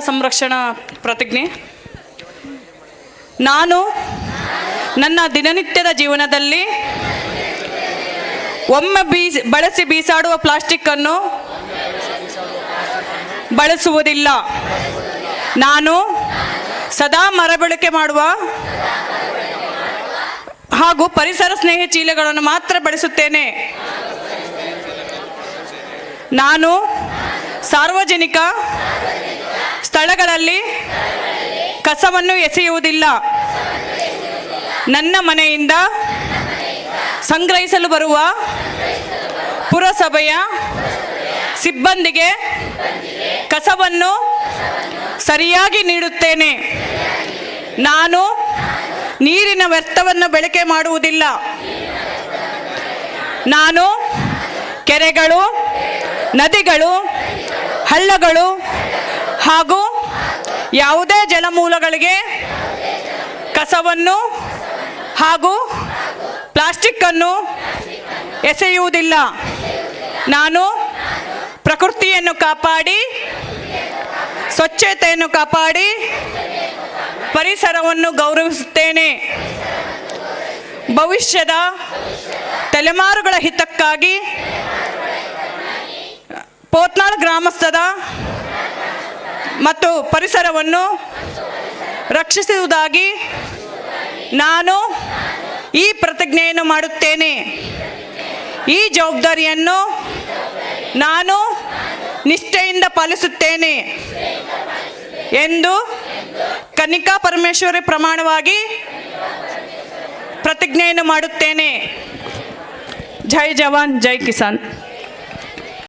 ಸಂರಕ್ಷಣಾ ಪ್ರತಿಜ್ಞೆ. ನಾನು ನನ್ನ ದಿನನಿತ್ಯದ ಜೀವನದಲ್ಲಿ ಒಮ್ಮೆ ಬೀಸ್, ಬಳಸಿ ಬೀಸಾಡುವ ಪ್ಲಾಸ್ಟಿಕ್ ಅನ್ನು ಬಳಸುವುದಿಲ್ಲ. ನಾನು ಸದಾ ಮರಬಳಕೆ ಮಾಡುವ ಹಾಗೂ ಪರಿಸರ ಸ್ನೇಹಿ ಚೀಲಗಳನ್ನು ಮಾತ್ರ ಬಳಸುತ್ತೇನೆ. ನಾನು ಸಾರ್ವಜನಿಕ ಸ್ಥಳಗಳಲ್ಲಿ ಕಸವನ್ನು ಎಸೆಯುವುದಿಲ್ಲ. ನನ್ನ ಮನೆಯಿಂದ ಸಂಗ್ರಹಿಸಲು ಬರುವ ಪುರಸಭೆಯ ಸಿಬ್ಬಂದಿಗೆ ಕಸವನ್ನು ಸರಿಯಾಗಿ ನೀಡುತ್ತೇನೆ. ನಾನು ನೀರಿನ ವ್ಯರ್ಥವನ್ನು ಬಳಕೆ ಮಾಡುವುದಿಲ್ಲ. ನಾನು ಕೆರೆಗಳು, ನದಿಗಳು ಹಳ್ಳಗಳು ಹಾಗೂ ಯಾವುದೇ ಜಲಮೂಲಗಳಿಗೆ ಕಸವನ್ನು ಹಾಗೂ ಪ್ಲಾಸ್ಟಿಕ್ ಅನ್ನು ಎಸೆಯುವುದಿಲ್ಲ. ನಾನು ಪ್ರಕೃತಿಯನ್ನು ಕಾಪಾಡಿ, ಸ್ವಚ್ಛತೆಯನ್ನು ಕಾಪಾಡಿ ಪರಿಸರವನ್ನು ಗೌರವಿಸುತ್ತೇನೆ. ಭವಿಷ್ಯದ ತಲೆಮಾರುಗಳ ಹಿತಕ್ಕಾಗಿ ಪೋತ್ನಾಳ್ ಗ್ರಾಮಸ್ಥದ ಮತ್ತು ಪರಿಸರವನ್ನು ರಕ್ಷಿಸುವುದಾಗಿ ನಾನು ಈ ಪ್ರತಿಜ್ಞೆಯನ್ನು ಮಾಡುತ್ತೇನೆ. ಈ ಜವಾಬ್ದಾರಿಯನ್ನು ನಾನು ನಿಷ್ಠೆಯಿಂದ ಪಾಲಿಸುತ್ತೇನೆ ಎಂದು ಕನಿಕಾ ಪರಮೇಶ್ವರಿ ಪ್ರಮಾಣವಾಗಿ ಪ್ರತಿಜ್ಞೆಯನ್ನು ಮಾಡುತ್ತೇನೆ. ಜೈ ಜವಾನ್, ಜೈ ಕಿಸಾನ್.